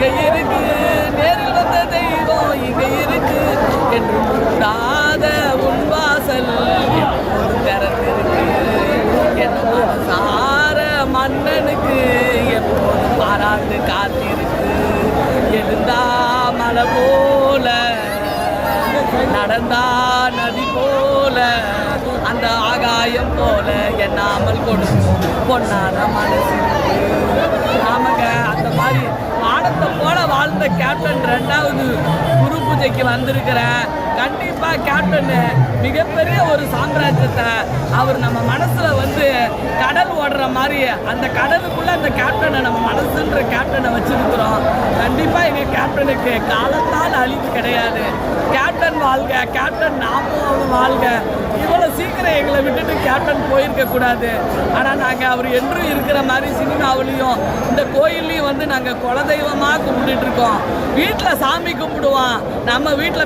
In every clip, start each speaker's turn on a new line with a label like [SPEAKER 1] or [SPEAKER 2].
[SPEAKER 1] இங்க இருக்கு நேரில் வந்த தெய்வம் இங்க இருக்கு என்று கூடாத உன் வாசல் திறந்திருக்கு என் சார மன்னனுக்கு எப்போதும் பாராட்டு காத்திருக்கு. எழுந்தா மலை போல நடந்தா நதி போல அந்த ஆகாயம் போல எண்ணாமல் கொடுக்கும் பொன்னான மனசு. ஆமாங்க அந்த மாதிரி வானத்தை போல வாழ்ந்த கேப்டன் ரெண்டாவது குரு பூஜைக்கு வந்திருக்கிறேன் கண்டிப்பா கேப்டன் மிகப்பெரிய ஒரு சாம்ராஜ்யத்தை அவர் நம்ம மனசுல வந்து கடல் ஓடுற மாதிரி அந்த கடலுக்குள்ள அந்த கேப்டனை நம்ம மனசுன்ற கேப்டனை வச்சிருக்கிறோம். கண்டிப்பா எங்க கேப்டனுக்கு காலத்தால் அழிவு கிடையாது. கேப்டன் வாழ்க கேப்டன் நாமும் வாழ்க. இவ்வளவு சீக்கிரம் எங்களை விட்டுட்டு கேப்டன் போயிருக்க கூடாது. ஆனா நாங்க அவர் என்றும் இருக்கிற மாதிரி சினிமாவிலையும் இந்த கோயில்லையும் வந்து நாங்க குலதெய்வமா கும்பிட்டுட்டு இருக்கோம். வீட்டுல சாமி கும்பிடுவோம் நம்ம வீட்டுல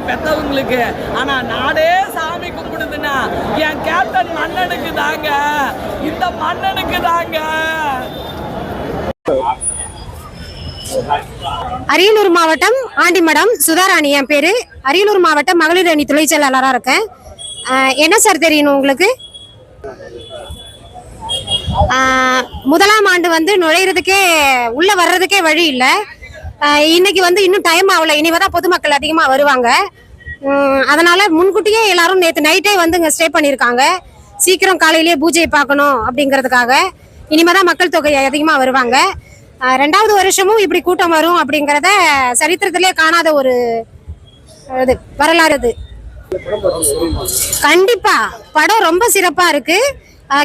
[SPEAKER 1] பெத்தவங்களுக்கு ஆனா நாடே சாமி கும்பிடுதுன்னா என் கேப்டன் மன்னனுக்கு தாங்க. இந்த மன்னனுக்கு தாங்க.
[SPEAKER 2] அரியலூர் மாவட்டம் ஆண்டிமடம். சுதாராணி என் பேரு. அரியலூர் மாவட்டம் மகளிர் அணி துணை செயலாளராக இருக்கேன். என்ன சார் தெரியணும் உங்களுக்கு? முதலாம் ஆண்டு வந்து நுழையிறதுக்கே உள்ள வர்றதுக்கே வழி இல்லை. இன்னைக்கு வந்து இன்னும் டைம் ஆகல. இனிமேதான் பொதுமக்கள் அதிகமாக வருவாங்க. அதனால முன்கூட்டியே எல்லாரும் நேற்று நைட்டே வந்து இங்கே ஸ்டே பண்ணியிருக்காங்க. சீக்கிரம் காலையிலேயே பூஜையை பார்க்கணும் அப்படிங்கிறதுக்காக. இனிமேதான் மக்கள் தொகை அதிகமாக வருவாங்க. ரெண்டாவது வருஷமும் இப்படி கூட்டம் வரும் அப்படிங்கிறத சரித்திரத்திலே காணாத ஒரு இது வரலாறு இது கண்டிப்பா. படம் ரொம்ப சிறப்பா இருக்கு.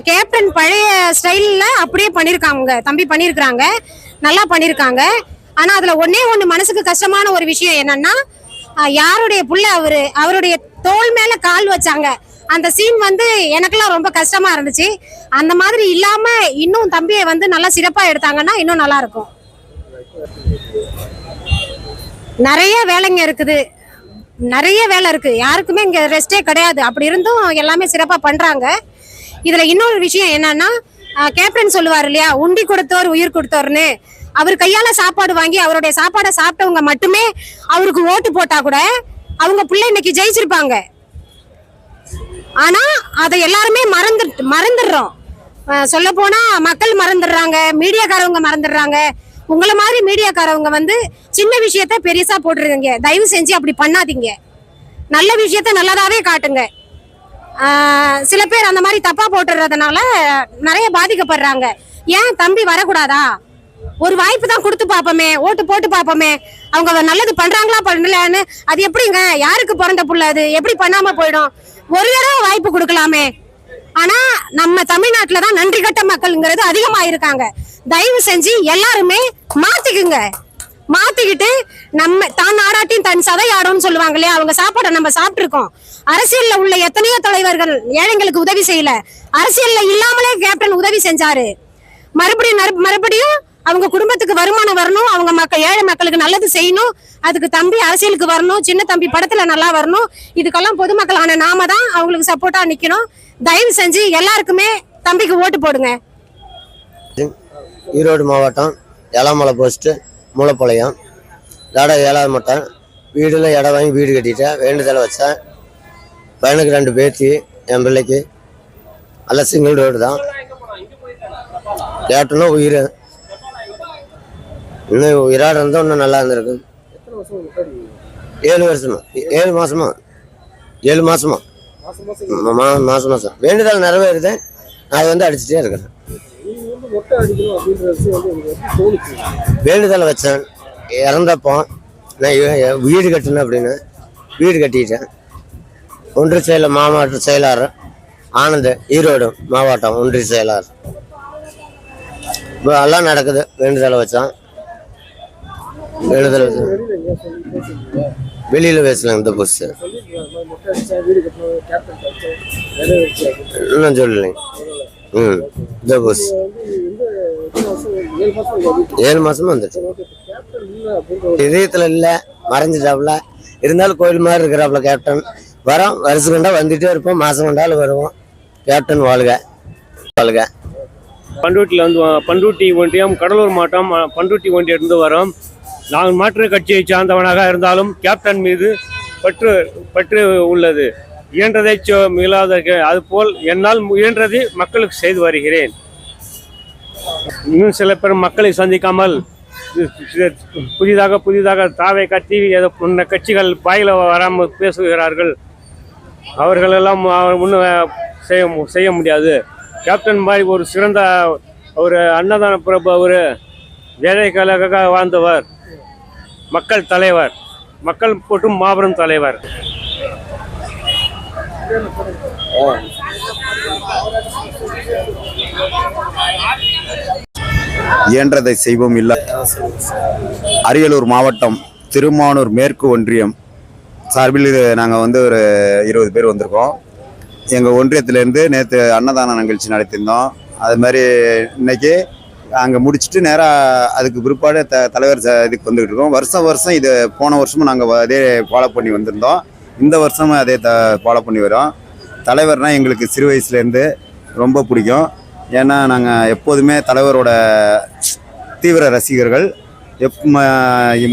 [SPEAKER 2] கேப்டன் பழைய ஸ்டைல்ல அப்படியே பண்ணிருக்காங்க. தம்பி பண்ணிருக்காங்க நல்லா பண்ணிருக்காங்க. ஆனா அதுல ஒன்னே ஒண்ணு மனசுக்கு கஷ்டமான ஒரு விஷயம் என்னன்னா யாருடைய புள்ள அவரு? அவருடைய தோல் மேல கால் வச்சாங்க. அந்த சீன் வந்து எனக்கெல்லாம் ரொம்ப கஷ்டமா இருந்துச்சு. அந்த மாதிரி இல்லாம இன்னும் தம்பியை வந்து நல்லா சிறப்பா எடுத்தாங்கன்னா இன்னும் நல்லா இருக்கும். நிறைய வேலைங்க இருக்குது. நிறைய வேலை இருக்கு. யாருக்குமே இங்க ரெஸ்டே கிடையாது. அப்படி இருந்தும் எல்லாமே சிறப்பா பண்றாங்க. இதுல இன்னொரு விஷயம் என்னன்னா கேப்டன் சொல்லுவார் இல்லையா? உண்டி கொடுத்தோர் உயிர் கொடுத்தோர்னு. அவர் கையால சாப்பாடு வாங்கி அவருடைய சாப்பாடை சாப்பிட்டவங்க மட்டுமே அவருக்கு ஓட்டு போட்டா கூட அவங்க பிள்ளை இன்னைக்கு ஜெயிச்சிருப்பாங்க. ஆனா அதை எல்லாருமே மறந்து மறந்துடுறோம். சொல்ல போனா மக்கள் மறந்துடுறாங்க மீடியாக்காரவங்க மறந்துடுறாங்க. உங்களை மாதிரி மீடியாக்காரவங்க வந்து சின்ன விஷயத்த பெருசா போட்டுருங்க தயவு செஞ்சு அப்படி பண்ணாதீங்க. நல்ல விஷயத்த நல்லதாவே காட்டுங்க. சில பேர் அந்த மாதிரி தப்பா போட்டுறதுனால நிறைய பாதிக்கப்படுறாங்க. ஏன் தம்பி வரக்கூடாதா? ஒரு வாய்ப்பு தான் கொடுத்து பார்ப்போமே ஓட்டு போட்டு பார்ப்போமே. அவங்க நல்லது பண்றாங்களா பண்ணலன்னு அது எப்படிங்க? யாருக்கு பிறந்த புள்ள அது? எப்படி பண்ணாம போயிடும்? ஒரு தடவை வாய்ப்பு கொடுக்கலாமே. ஆனா நம்ம தமிழ்நாட்டுல தான் நன்றி கட்ட மக்கள்ங்கிறது அதிகமா இருக்காங்க தயவு செஞ்சு எல்லாருமே மாத்திக்குங்க. மாத்திக்கிட்டு நம்ம தான் ஆடாட்டியும் தன் சதை சதையாடும்னு சொல்லுவாங்க இல்லையா? அவங்க சாப்பாடை நம்ம சாப்பிட்டுருக்கோம். அரசியல்ல உள்ள எத்தனையோ தலைவர்கள் ஏழைங்களுக்கு உதவி செய்யல. அரசியல்ல இல்லாமலே கேப்டன் உதவி செஞ்சாரு. மறுபடியும் மறுபடியும் அவங்க குடும்பத்துக்கு வருமானம் வரணும் அவங்க மக்கள் ஏழை மக்களுக்கு நல்லது செய்யணும் அதுக்கு தம்பி அரசியலுக்கு வரணும் சின்ன தம்பி படத்துல நல்லா வரணும். இதுக்கெல்லாம் பொதுமக்களான நாம தான் அவங்களுக்கு சப்போர்ட்டா நிக்கணும். தயவு செஞ்சு எல்லாருக்குமே தம்பிக்கு ஓட்டு போடுங்க.
[SPEAKER 3] ஈரோடு மாவட்டம் ஏழாமலை போஸ்ட்டு மூலப்பாளையம். இடம் ஏழாவது மட்டம். வீடில் இடம் வாங்கி வீடு கட்டிட்டேன். வேண்டுதலை வச்சேன். பையனுக்கு ரெண்டு பேத்தி என் பிள்ளைக்கு. எல்லாம் சிங்கிள் ரோடு தான். கேட்டனும் உயிர். இன்னும் விராட் இருந்தால் இன்னும் நல்லா இருந்திருக்கு ஏழு வருஷமா? ஏழு மாசமா? ஏழு மாசமா? மாசம் மாசம். வேண்டுதல் நிறைவேறுது. நான் வந்து அடிச்சுட்டே இருக்கிறேன். வேண்டுதலை வச்சேன். இறந்தப்போ நான் வீடு கட்டணும் அப்படின்னு வீடு கட்டிட்டேன். ஒன்றிய செயல மாவட்ட செயலாளர் ஆனந்த் ஈரோடு மாவட்டம் ஒன்றிய செயலாளர். இப்போ எல்லாம் நடக்குது. வேண்டுதலை வச்சான். வேண்டுதல் வெளியில் பேசலாம் இந்த பஸ் இன்னும் சொல்லலைங்க. ம் இந்த பஸ் ஏழு மாசமா வந்துட்டு இதயத்துல இல்ல மறைஞ்சிட்டாப்புல. இருந்தாலும் கோயில் மாதிரி இருக்கிறாப்புல கேப்டன் வரோம் வருஷம் கண்டா வந்துட்டே இருப்போம் மாசம் கண்டாலும் வருவோம். கேப்டன் வாழ்க. வாழ்க.
[SPEAKER 4] பண்ருட்டியில் வந்து பண்ருட்டி ஒன்றியம் கடலூர் மாவட்டம் அஹ், பண்ருட்டி ஒன்றியத்திலிருந்து வரோம். நான் மாற்று கட்சியை சார்ந்தவனாக இருந்தாலும் கேப்டன் மீது பற்று பற்று உள்ளது. இயன்றதை சொ- அதுபோல் என்னால் இயன்றதை மக்களுக்கு செய்து வருகிறேன். இன்னும் சில பேர் மக்களை சந்திக்காமல் புதிதாக புதிதாக தாவை கட்டி ஏதோ முன்ன கட்சிகள் பாயில் வராமல் பேசுகிறார்கள். அவர்களெல்லாம் ஒன்றும் செய்ய செய்ய முடியாது. கேப்டன் மாதிரி ஒரு சிறந்த ஒரு அன்னதான பிரபு அவர் ஏழைகளுக்காக வாழ்ந்தவர். மக்கள் தலைவர் மக்கள் போட்டும் மாபெரும் தலைவர்.
[SPEAKER 5] இயன்றதை செய்வோம் இல்லை. அரியலூர் மாவட்டம் திருமானூர் மேற்கு ஒன்றியம் சார்பில் நாங்கள் வந்து ஒரு இருபது பேர் வந்திருக்கோம். எங்கள் ஒன்றியத்திலேருந்து நேற்று அன்னதான நிகழ்ச்சி நடத்தியிருந்தோம். அது மாதிரி இன்னைக்கு அங்கே முடிச்சுட்டு நேராக அதுக்கு பிற்பாடு த தலைவர் இதுக்கு வந்துக்கிட்டு இருக்கோம். வருஷம் வருஷம் இது போன வருஷமும் நாங்கள் அதே ஃபாலோ பண்ணி வந்திருந்தோம். இந்த வருஷமும் அதே த ஃபாலோ பண்ணி வரோம். தலைவர்னால் எங்களுக்கு சிறு வயசுலேருந்து ரொம்ப பிடிக்கும். ஏன்னா நாங்கள் எப்போதுமே தலைவரோட தீவிர ரசிகர்கள். எப்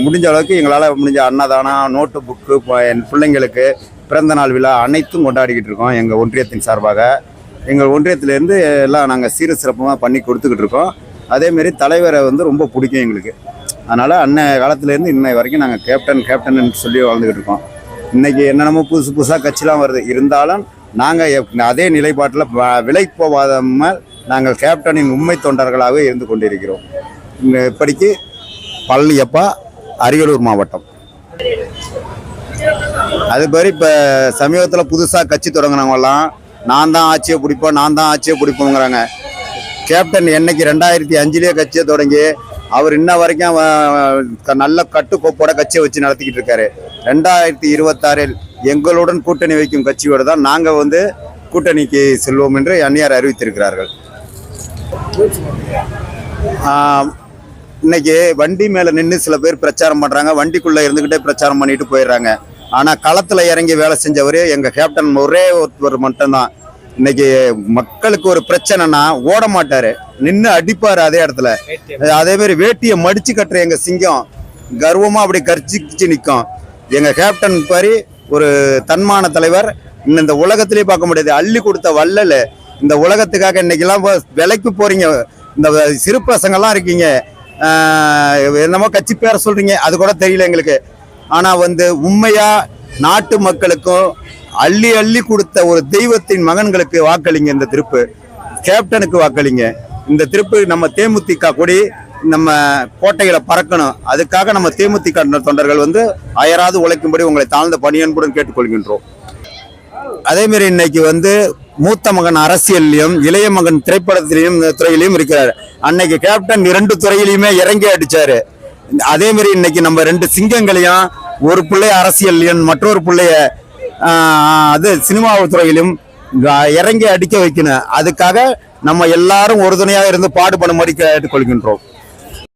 [SPEAKER 5] முடிஞ்ச அளவுக்கு எங்களால் முடிஞ்ச அன்னதானம் நோட்டு புக்கு என் பிள்ளைங்களுக்கு பிறந்த நாள் விழா அனைத்தும் கொண்டாடிக்கிட்டு இருக்கோம் எங்கள் ஒன்றியத்தின் சார்பாக. எங்கள் ஒன்றியத்திலேருந்து எல்லாம் நாங்கள் சீர சிறப்பமாக பண்ணி கொடுத்துக்கிட்டு இருக்கோம். அதேமாரி தலைவரை வந்து ரொம்ப பிடிக்கும் எங்களுக்கு. அதனால் அன்ன காலத்துலேருந்து இன்னை வரைக்கும் நாங்கள் கேப்டன் கேப்டன் சொல்லி வாழ்ந்துக்கிட்டு இருக்கோம். இன்றைக்கி என்னென்னமோ புதுசு புதுசாக கட்சிலாம் வருது. இருந்தாலும் நாங்கள் அதே நிலைப்பாட்டில் வ- விலை போகாதமல் நாங்கள் கேப்டனின் உண்மை தொண்டர்களாகவே இருந்து கொண்டிருக்கிறோம். இப்படிக்கு பழனியப்பா அரியலூர் மாவட்டம். அது மாதிரி இப்போ சமீபத்தில் புதுசாக கட்சி தொடங்கினவங்கலாம் நான் தான் ஆட்சியை பிடிப்பேன் நான் தான் ஆட்சியை பிடிப்போங்கிறாங்க கேப்டன் என்னைக்கு ரெண்டாயிரத்தி அஞ்சுலேயே கட்சியை தொடங்கி அவர் இன்ன வரைக்கும் க- நல்ல கட்டுக்கோப்போட கட்சியை வச்சு நடத்திக்கிட்டு இருக்காரு. ரெண்டாயிரத்தி இருபத்தாறில் எங்களுடன் கூட்டணி வைக்கும் கட்சியோடு தான் நாங்கள் வந்து கூட்டணிக்கு செல்வோம் என்று அந்நியார் அறிவித்திருக்கிறார்கள். இன்னைக்கு வண்டி மேலே நின்று சில பேர் பிரச்சாரம் பண்ணுறாங்க வண்டிக்குள்ளே இருந்துக்கிட்டே பிரச்சாரம் பண்ணிட்டு போயிடுறாங்க. ஆனால் களத்தில் இறங்கி வேலை செஞ்சவர் எங்கள் கேப்டன் ஒரே ஒருத்தர் மட்டும்தான். இன்னைக்கு மக்களுக்கு ஒரு பிரச்சனைனா ஓட மாட்டாரு. நின்று அடிப்பாரு அதே இடத்துல. அதே மாதிரி வேட்டியை மடிச்சு கட்டுற எங்க சிங்கம் கர்வமா அப்படி கர்ச்சிச்சு நிற்கும் எங்க கேப்டன் மாதிரி ஒரு தன்மான தலைவர். இன்னும் இந்த உலகத்திலேயே பார்க்க முடியாது. அள்ளி கொடுத்த வள்ளல். இந்த உலகத்துக்காக இன்னைக்கெல்லாம் விலைக்கு போறீங்க. இந்த சிறு பசங்கள்லாம் இருக்கீங்க. என்னமோ கட்சி பேரை சொல்றீங்க. அது கூட தெரியல எங்களுக்கு. ஆனா வந்து உண்மையா நாட்டு மக்களுக்கும் அள்ளி அள்ளி கொடுத்த ஒரு தெய்வத்தின் மகன்களுக்கு வாக்களிங்க இந்த திருப்பு. கேப்டனுக்கு வாக்களிங்க. இந்த திருப்பு நம்ம தேமுதிக கொடி நம்ம கோட்டைகளை பறக்கணும். அதுக்காக நம்ம தேமுதிக தொண்டர்கள் வந்து அயராது உழைக்கும்படி உங்களை தாழ்ந்த பணியன்புடன் கேட்டுக்கொள்கின்றோம். அதேமாரி இன்னைக்கு வந்து மூத்த மகன் அரசியல்லையும் இளைய மகன் திரைப்படத்திலையும் இந்த துறையிலையும் இருக்கிறார். அன்னைக்கு கேப்டன் இரண்டு துறையிலையுமே இறங்கி அடிச்சாரு. அதேமாரி இன்னைக்கு நம்ம ரெண்டு சிங்கங்களையும் ஒரு பிள்ளைய அரசியல்லையும் மற்றொரு பிள்ளைய அது சினிமா துறையிலும் இறங்கி அடிக்க வைக்கணும் அதுக்காக நம்ம எல்லாரும் உறுதுணையாக இருந்து பாடுபடும்படி கேட்டுக்கொள்கின்றோம்.